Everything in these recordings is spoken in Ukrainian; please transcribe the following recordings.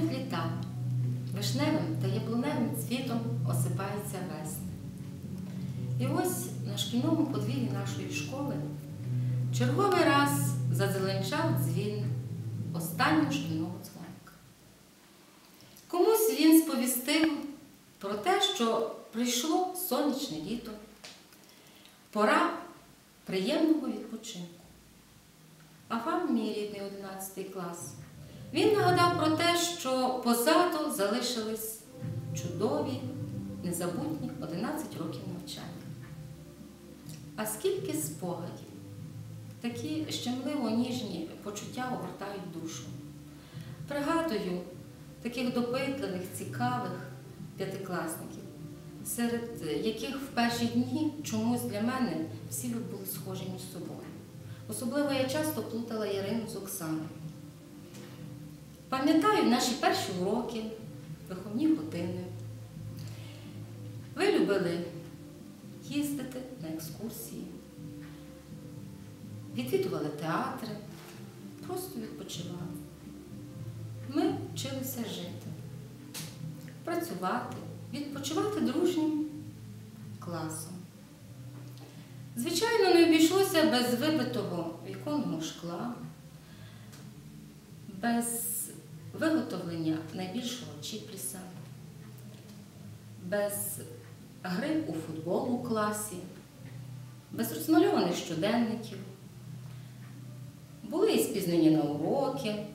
Минають літа, вишневим та яблуневим цвітом осипається весна. І ось на шкільному подвір'ї нашої школи черговий раз зазеленчав дзвін останнього шкільного дзвоника. Комусь він сповістив про те, що прийшло сонячне літо, пора приємного відпочинку. А вам, мій рідний 11 клас, він нагадав про те, що позаду залишились чудові, незабутні 11 років навчання. А скільки спогадів, такі щемливо ніжні почуття огортають душу. Пригадую таких допитливих, цікавих п'ятикласників, серед яких в перші дні чомусь для мене всі ви були схожі між собою. Особливо я часто плутала Ярину з Оксаною. Пам'ятаю наші перші уроки, виховні години. Ви любили їздити на екскурсії, відвідували театри, просто відпочивали. Ми вчилися жити, працювати, відпочивати дружнім класом. Звичайно, не обійшлося без вибитого віконного шкла, без виготовлення найбільшого чіпліса, без гри у футбол у класі, без розмальованих щоденників. Були і спізнені на уроки,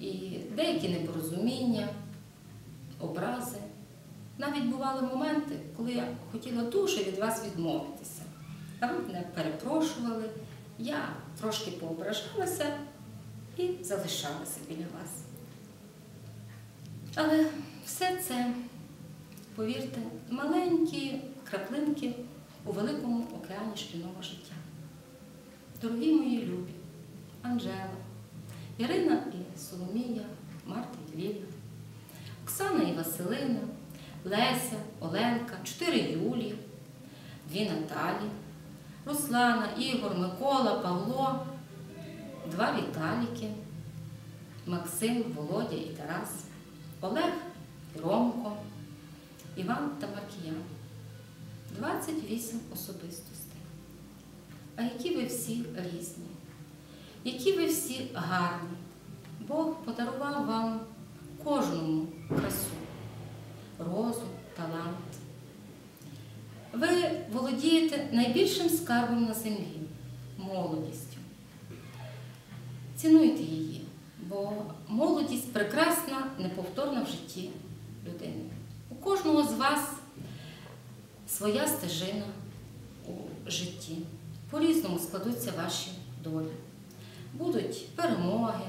і деякі непорозуміння, образи. Навіть бували моменти, коли я хотіла дуже від вас відмовитися. А ви мене перепрошували, я трошки поображалася і залишалася біля вас. Але все це, повірте, маленькі краплинки у великому океані шкільного життя. Дорогі мої любі, Анжела, Ірина і Соломія, Марта і Ліля, Оксана і Василина, Леся, Оленка, чотири Юлії, дві Наталі, Руслана, Ігор, Микола, Павло, два Віталіки, Максим, Володя і Тарас, Олег Ромко, Іван та Маркіян. 28 особистостей. А які ви всі різні, які ви всі гарні. Бог подарував вам кожному красу, розум, талант. Ви володієте найбільшим скарбом на землі молодістю. Цінуйте її, бо молодість прекрасна, житті людини. У кожного з вас своя стежина у житті. По-різному складуться ваші долі. Будуть перемоги,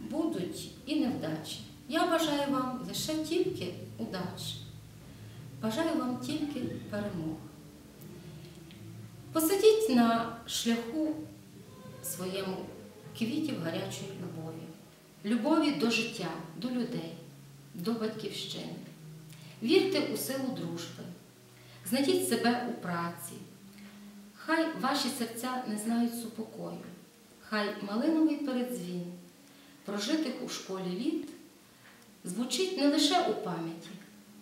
будуть і невдачі. Я бажаю вам лише тільки удачі. Бажаю вам тільки перемог. Посадіть на шляху своєму квітів гарячої любові, любові до життя, до людей, до батьківщини. Вірте у силу дружби, знайдіть себе у праці. Хай ваші серця не знають супокою, хай малиновий передзвін, прожитих у школі літ, звучить не лише у пам'яті,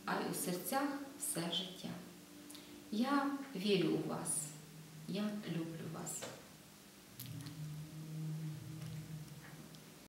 а й у серцях все життя. Я вірю у вас, я люблю вас.